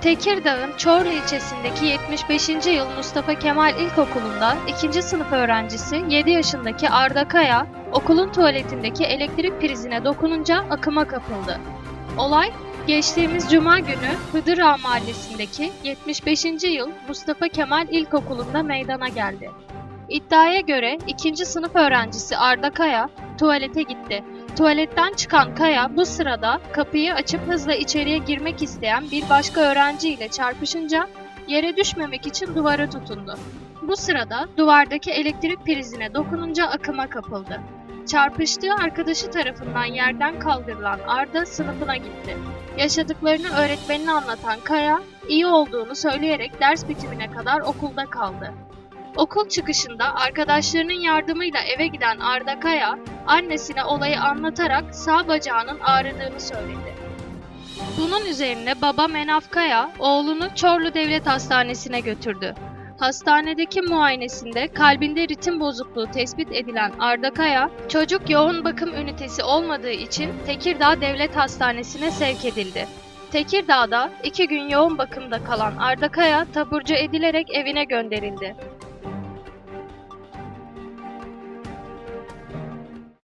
Tekirdağ'ın Çorlu ilçesindeki 75. yıl Mustafa Kemal İlkokulu'nda 2. sınıf öğrencisi 7 yaşındaki Arda Kaya, okulun tuvaletindeki elektrik prizine dokununca akıma kapıldı. Olay, geçtiğimiz cuma günü Hıdır Ağa mahallesindeki 75. yıl Mustafa Kemal İlkokulu'nda meydana geldi. İddiaya göre 2. sınıf öğrencisi Arda Kaya tuvalete gitti. Tuvaletten çıkan Kaya bu sırada kapıyı açıp hızla içeriye girmek isteyen bir başka öğrenci ile çarpışınca yere düşmemek için duvara tutundu. Bu sırada duvardaki elektrik prizine dokununca akıma kapıldı. Çarpıştığı arkadaşı tarafından yerden kaldırılan Arda sınıfına gitti. Yaşadıklarını öğretmenine anlatan Kaya, iyi olduğunu söyleyerek ders bitimine kadar okulda kaldı. Okul çıkışında arkadaşlarının yardımıyla eve giden Arda Kaya, annesine olayı anlatarak sağ bacağının ağrıdığını söyledi. Bunun üzerine baba Menaf Kaya oğlunu Çorlu Devlet Hastanesi'ne götürdü. Hastanedeki muayenesinde kalbinde ritim bozukluğu tespit edilen Arda Kaya, çocuk yoğun bakım ünitesi olmadığı için Tekirdağ Devlet Hastanesi'ne sevk edildi. Tekirdağ'da iki gün yoğun bakımda kalan Arda Kaya taburcu edilerek evine gönderildi.